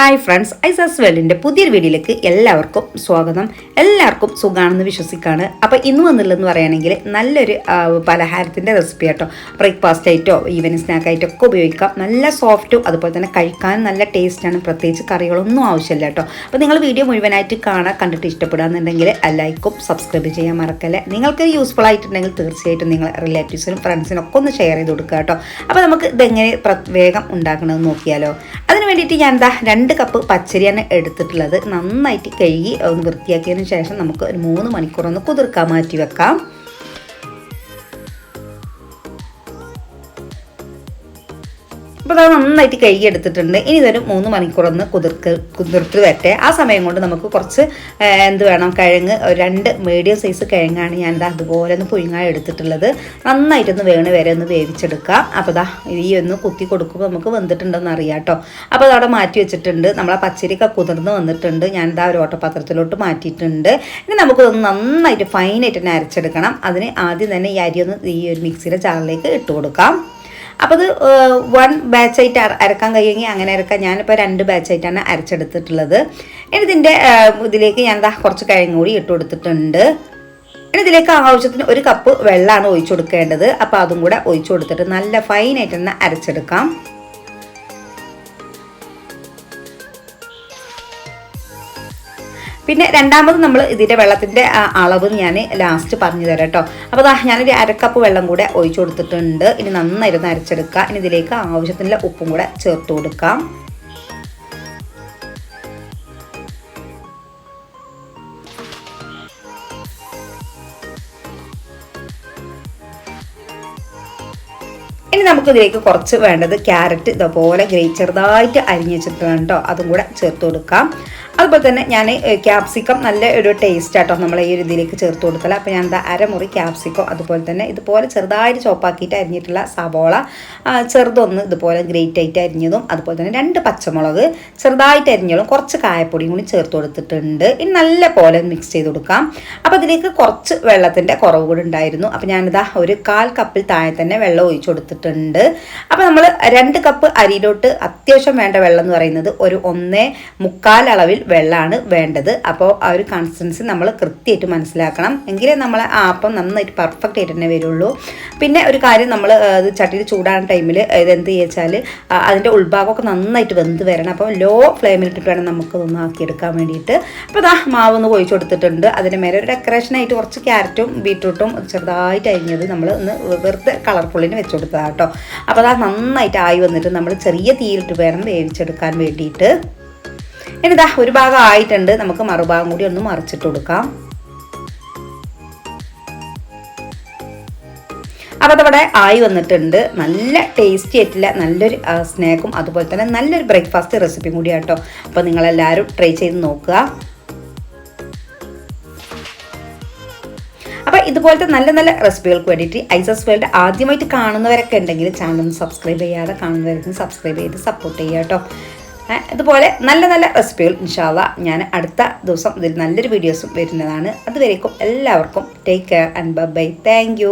Hi friends ഐസസ് വേൾഡിന്റെ പുതിയൊരു വീഡിയോയിലേക്ക് എല്ലാവർക്കും സ്വാഗതം. എല്ലാവർക്കും സുഖമാണെന്ന് വിശ്വസിക്കുകയാണ് അപ്പോൾ ഇന്ന് വന്നുള്ളതെന്ന് പറയുകയാണെങ്കിൽ നല്ലൊരു പലഹാരത്തിന്റെ റെസിപ്പി ആട്ടോ. ബ്രേക്ക്ഫാസ്റ്റ് ആയിട്ടോ ഈവനിങ് സ്നാക്ക് ആയിട്ടോ ഒക്കെ ഉപയോഗിക്കാം. നല്ല സോഫ്റ്റും അതുപോലെ തന്നെ കഴിക്കാൻ നല്ല ടേസ്റ്റാണ് പ്രത്യേകിച്ച് കറികളൊന്നും ആവശ്യമില്ല കേട്ടോ. അപ്പോൾ നിങ്ങൾ വീഡിയോ മുഴുവനായിട്ട് കാണാൻ കണ്ടിട്ട് ഇഷ്ടപ്പെടുകയെന്നുണ്ടെങ്കിൽ ലൈക്കും സബ്സ്ക്രൈബ് ചെയ്യാൻ മറക്കല്ലേ. നിങ്ങൾക്ക് യൂസ്ഫുൾ ആയിട്ടുണ്ടെങ്കിൽ തീർച്ചയായിട്ടും നിങ്ങൾ റിലേറ്റീവ്സിനും ഫ്രണ്ട്സിനും ഒക്കെ ഒന്ന് ഷെയർ ചെയ്ത് കൊടുക്കുക കേട്ടോ. അപ്പോൾ നമുക്ക് ഇതെങ്ങനെ വേഗം ഉണ്ടാക്കണമെന്ന് നോക്കിയാലോ. അതിന് വേണ്ടിയിട്ട് ഞാൻ എന്താ രണ്ട് കപ്പ് പച്ചരിയാണ് എടുത്തിട്ടുള്ളത്. നന്നായിട്ട് കഴുകി ഒന്ന് വൃത്തിയാക്കിയതിന് ശേഷം നമുക്ക് ഒരു മൂന്ന് മണിക്കൂർ ഒന്ന് കുതിർക്കാൻ മാറ്റി വെക്കാം. അപ്പോൾ അത് നന്നായിട്ട് കഴുകി എടുത്തിട്ടുണ്ട് ഇനി ഇതൊരു മൂന്ന് മണിക്കൂറൊന്ന് കുതിർക്ക് കുതിർത്ത് വരട്ടെ. ആ സമയം കൊണ്ട് നമുക്ക് കുറച്ച് എന്ത് വേണം? കിഴങ്ങ് രണ്ട് മീഡിയം സൈസ് കിഴങ്ങാണ് ഞാൻ ഇതാ അതുപോലെ ഒന്ന് പുഴുങ്ങാൻ എടുത്തിട്ടുള്ളത്. നന്നായിട്ടൊന്ന് വേണ് വരെ ഒന്ന് വേവിച്ചെടുക്കാം. അപ്പോൾ ദാ ഈ ഒന്ന് കുത്തി കൊടുക്കുമ്പോൾ നമുക്ക് വെന്തിട്ടുണ്ടെന്ന് അറിയാം കേട്ടോ. അപ്പോൾ അതവിടെ മാറ്റി വെച്ചിട്ടുണ്ട്. നമ്മളെ പച്ചരിക്ക കുതിർന്ന് വന്നിട്ടുണ്ട്. ഞാൻ ഇതാ ഒരു ഓട്ടപാത്രത്തിലോട്ട് മാറ്റിയിട്ടുണ്ട്. ഇനി നമുക്കിതൊന്ന് നന്നായിട്ട് ഫൈനായിട്ട് തന്നെ അരച്ചെടുക്കണം. അതിന് ആദ്യം തന്നെ ഈ അരി ഒന്ന് ഈ ഒരു മിക്സിയുടെ ചാറിലേക്ക് ഇട്ട് കൊടുക്കാം. അപ്പോൾ അത് വൺ ബാച്ചായിട്ട് അര അരക്കാൻ കഴിയുമെങ്കിൽ അങ്ങനെ അരക്കാം. ഞാനിപ്പോൾ രണ്ട് ബാച്ചായിട്ടാണ് അരച്ചെടുത്തിട്ടുള്ളത്. ഇനി ഇതിന്റെ ഇതിലേക്ക് ഞാൻ എന്താ കുറച്ച് കിഴങ്ങ് കൂടി ഇട്ട് കൊടുത്തിട്ടുണ്ട്. ഇതിലേക്ക് ആവശ്യത്തിന് ഒരു കപ്പ് വെള്ളമാണ് ഒഴിച്ചു കൊടുക്കേണ്ടത്. അപ്പോൾ അതും കൂടെ ഒഴിച്ചു കൊടുത്തിട്ട് നല്ല ഫൈനായിട്ട് തന്നെ അരച്ചെടുക്കാം. പിന്നെ രണ്ടാമത് നമ്മൾ ഇതിന്റെ വെള്ളത്തിന്റെ അളവ് ഞാൻ ലാസ്റ്റ് പറഞ്ഞു തരാം കേട്ടോ. അപ്പോൾ അതാ ഞാനൊരു അരക്കപ്പ് വെള്ളം കൂടെ ഒഴിച്ചു കൊടുത്തിട്ടുണ്ട്. ഇനി നന്നായിരുന്നു അരച്ചെടുക്കുക ഇനി ഇതിലേക്ക് ആവശ്യത്തിനുള്ള ഉപ്പും കൂടെ ചേർത്ത് കൊടുക്കാം. ഇനി നമുക്ക് ഇതിലേക്ക് കുറച്ച് വേണ്ടത് ക്യാരറ്റ് ഇതുപോലെ ഗ്രേ ചെറുതായിട്ട് അരിഞ്ഞ് വെച്ചിട്ടാണ് കേട്ടോ. അതും കൂടെ ചേർത്ത് കൊടുക്കാം. അതുപോലെ തന്നെ ഞാൻ ക്യാപ്സിക്കം നല്ല ഒരു ടേസ്റ്റ് ആട്ടോ നമ്മൾ ഈ ഒരു ഇതിലേക്ക് ചേർത്ത് കൊടുക്കല. അപ്പോൾ ഞാൻ എന്താ അരമുറി ക്യാപ്സിക്കം അതുപോലെ തന്നെ ഇതുപോലെ ചെറുതായിട്ട് ചോപ്പാക്കിയിട്ട് അരിഞ്ഞിട്ടുള്ള സവോള ചെറുതൊന്ന് ഇതുപോലെ ഗ്രേറ്റ് ആയിട്ട് അരിഞ്ഞതും അതുപോലെ തന്നെ രണ്ട് പച്ചമുളക് ചെറുതായിട്ട് അരിഞ്ഞതും കുറച്ച് കായപ്പൊടിയും കൂടി ചേർത്ത് കൊടുത്തിട്ടുണ്ട്. ഇനി നല്ല പോലെ മിക്സ് ചെയ്ത് കൊടുക്കാം. അപ്പോൾ അതിലേക്ക് കുറച്ച് വെള്ളത്തിന്റെ കുറവ് കൂടി ഉണ്ടായിരുന്നു. അപ്പോൾ ഞാനിതാ ഒരു കാൽ കപ്പിൽ താഴെ തന്നെ വെള്ളം ഒഴിച്ചു കൊടുത്തിട്ടുണ്ട്. അപ്പോൾ നമ്മൾ രണ്ട് കപ്പ് അരിയിലോട്ട് അത്യാവശ്യം വേണ്ട വെള്ളം എന്ന് പറയുന്നത് ഒരു ഒന്നേ മുക്കാൽ അളവിൽ വെള്ളമാണ് വേണ്ടത്. അപ്പോൾ ആ ഒരു കൺസിസ്റ്റൻസി നമ്മൾ കൃത്യമായിട്ട് മനസ്സിലാക്കണം. എങ്കിലേ നമ്മളെ ആ അപ്പം നന്നായിട്ട് പെർഫെക്റ്റ് ആയിട്ട് തന്നെ വരുള്ളൂ. പിന്നെ ഒരു കാര്യം നമ്മൾ ഇത് ചട്ടിയിൽ ചൂടാകുന്ന ടൈമിൽ ഇതെന്ത് ചെയ്യാൽ അതിന്റെ ഉൾഭാഗമൊക്കെ നന്നായിട്ട് വെന്ത് വരണം. അപ്പോൾ ലോ ഫ്ലെയിമിലിട്ടിട്ട് വേണം നമുക്ക് ഇതൊന്ന് ആക്കിയെടുക്കാൻ വേണ്ടിയിട്ട്. അപ്പോൾ ഇതാ മാവ് ഒന്ന് കൊഴിച്ചു കൊടുത്തിട്ടുണ്ട്. അതിന് മേലെ ഒരു ഡെക്കറേഷനായിട്ട് കുറച്ച് ക്യാരറ്റും ബീട്രൂട്ടും ചെറുതായിട്ട് അരിഞ്ഞത് നമ്മൾ ഒന്ന് വെറുതെ കളർഫുള്ളിന് വെച്ച് കൊടുത്തതാണ് കേട്ടോ. അപ്പോൾ അതാ നന്നായിട്ട് ആയി വന്നിട്ട് നമ്മൾ ചെറിയ തീയിലിട്ട് വേണം വേവിച്ചെടുക്കാൻ വേണ്ടിയിട്ട്. ഇനി ഒരു ഭാഗം ആയിട്ടുണ്ട് നമുക്ക് മറുഭാഗം കൂടി ഒന്ന് മറിച്ചിട്ട് കൊടുക്കാം. അപ്പോൾ അതവിടെ ആയി വന്നിട്ടുണ്ട്. നല്ല ടേസ്റ്റി ആയിട്ടുള്ള നല്ലൊരു സ്നാക്കും അതുപോലെ തന്നെ നല്ലൊരു ബ്രേക്ക്ഫാസ്റ്റ് റെസിപ്പിയും കൂടി കേട്ടോ നിങ്ങൾ എല്ലാവരും ട്രൈ ചെയ്ത് നോക്കുക. അപ്പോൾ ഇതുപോലത്തെ നല്ല നല്ല റെസിപ്പികൾക്ക് വേണ്ടിയിട്ട് ഐസസ് വേൾഡ് ആദ്യമായിട്ട് കാണുന്നവരൊക്കെ ഉണ്ടെങ്കിൽ ചാനൽ ഒന്ന് സബ്സ്ക്രൈബ് ചെയ്യാതെ കാണുന്നവരൊക്കെ സബ്സ്ക്രൈബ് ചെയ്ത് സപ്പോർട്ട് ചെയ്യുക കേട്ടോ. ഇതുപോലെ നല്ല നല്ല റെസിപ്പികൾ ഇൻഷാല്ല ഞാൻ അടുത്ത ദിവസം ഇതിൽ നല്ലൊരു വീഡിയോസും വരുന്നതാണ്. അതുവരേക്കും എല്ലാവർക്കും take care and bye bye thank